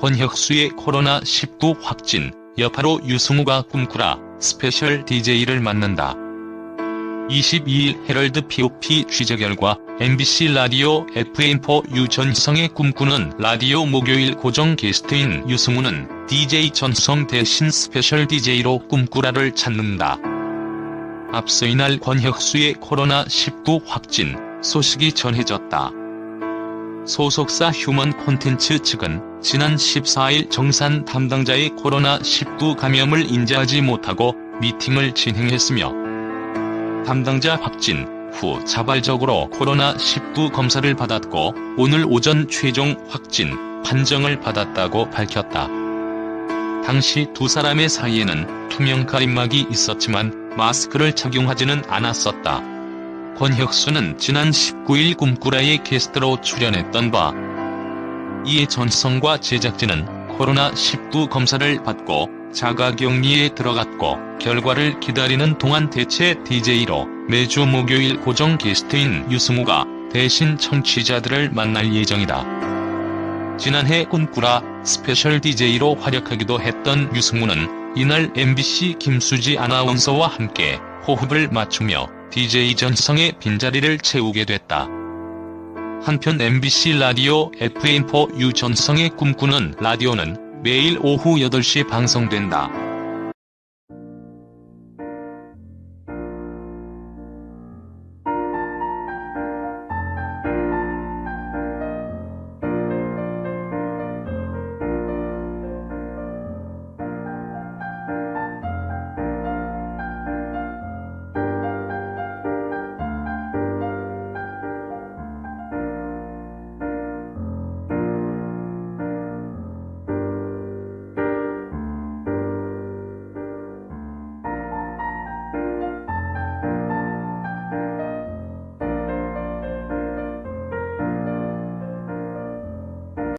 권혁수의 코로나19 확진, 여파로 유승우가 꿈꾸라 스페셜 DJ를 맡는다. 22일 헤럴드 POP 취재 결과 MBC 라디오 FM4 유전성의 꿈꾸는 라디오 목요일 고정 게스트인 유승우는 DJ 전성 대신 스페셜 DJ로 꿈꾸라를 찾는다. 앞서 이날 권혁수의 코로나19 확진 소식이 전해졌다. 소속사 휴먼 콘텐츠 측은 지난 14일 정산 담당자의 코로나19 감염을 인지하지 못하고 미팅을 진행했으며 담당자 확진 후 자발적으로 코로나19 검사를 받았고 오늘 오전 최종 확진 판정을 받았다고 밝혔다. 당시 두 사람의 사이에는 투명 가림막이 있었지만 마스크를 착용하지는 않았었다. 권혁수는 지난 19일 꿈꾸라의 게스트로 출연했던 바 이에 전성과 제작진은 코로나19 검사를 받고 자가격리에 들어갔고 결과를 기다리는 동안 대체 DJ로 매주 목요일 고정 게스트인 유승우가 대신 청취자들을 만날 예정이다. 지난해 꿈꾸라 스페셜 DJ로 활약하기도 했던 유승우는 이날 MBC 김수지 아나운서와 함께 호흡을 맞추며 DJ 전성의 빈자리를 채우게 됐다. 한편 MBC 라디오 FM4 유전성의 꿈꾸는 라디오는 매일 오후 8시 방송된다.